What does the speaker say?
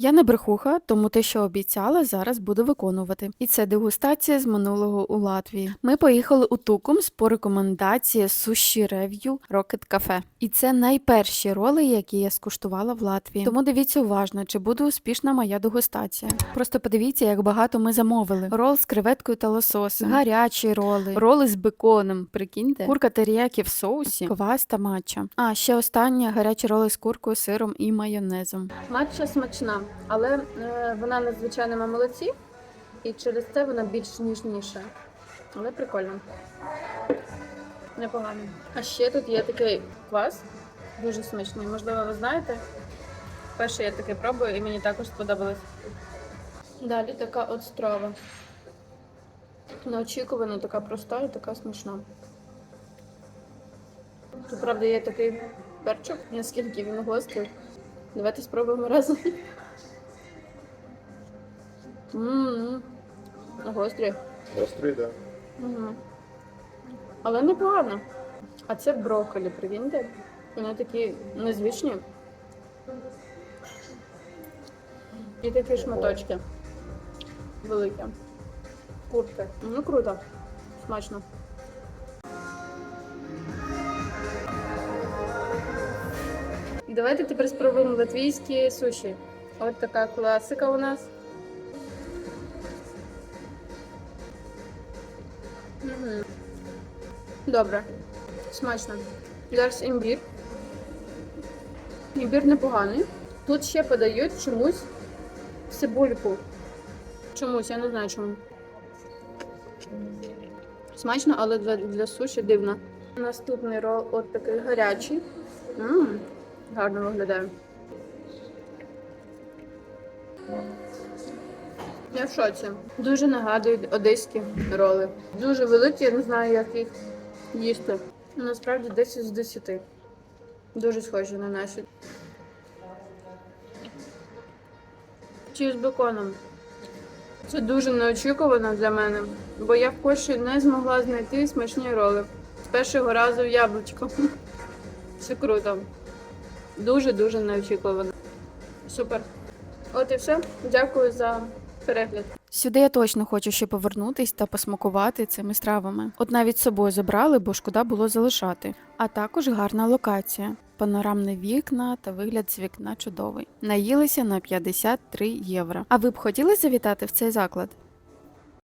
Я не брехуха, тому те, що обіцяла, зараз буду виконувати. І це дегустація з минулого у Латвії. Ми поїхали у Тукумс по рекомендації Sushi Review Rocket Cafe. І це найперші роли, які я скуштувала в Латвії. Тому дивіться уважно, чи буде успішна моя дегустація. Просто подивіться, як багато ми замовили: рол з креветкою та лососем, гарячі роли, роли з беконом. Прикиньте, курка теріякі в соусі, квас та матча. А ще остання гарячі роли з куркою, сиром і майонезом. Матча смачна, але е, вона на звичайному молоці, і через це вона більш ніжніша. Але прикольно. Непогано. А ще тут є такий квас, дуже смачний. Можливо, ви знаєте. Перше я таке пробую і мені також сподобалось. Далі така от страва. Неочікувано, така проста і така смачна. Тут, правда, є такий перчик, наскільки він гострий. Давайте спробуємо разом. Ммм, гострий. Острий, да. Угу. Але непогано. А це брокколі, прикиньте. Вони такі незвичні. І такі шматочки. Великі. Куртки. Ну круто. Смачно. Давайте тепер спробуємо латвійські суші. От така класика у нас. Добре. Смачно. Зараз імбір. Імбір непоганий. Тут ще подають чомусь цибульку. Чомусь, я не знаю чому. Смачно, але для, для суші дивно. Наступний рол от такий гарячий. Мм, гарно виглядає. Я в шоці. Дуже нагадують одеські роли. Дуже великі, я не знаю, як їх їсти. Насправді 10 з 10. Дуже схожі на наші. Чи з беконом. Це дуже неочікувано для мене, бо я в Польщі не змогла знайти смачні роли. З першого разу яблучко. Це круто. Дуже-дуже неочікувано. Супер. От і все. Дякую за перегляд. Сюди я точно хочу ще повернутись та посмакувати цими стравами. От навіть з собою забрали, бо шкода було залишати. А також гарна локація. Панорамне вікна та вигляд з вікна чудовий. Наїлися на 53 євро. А ви б хотіли завітати в цей заклад?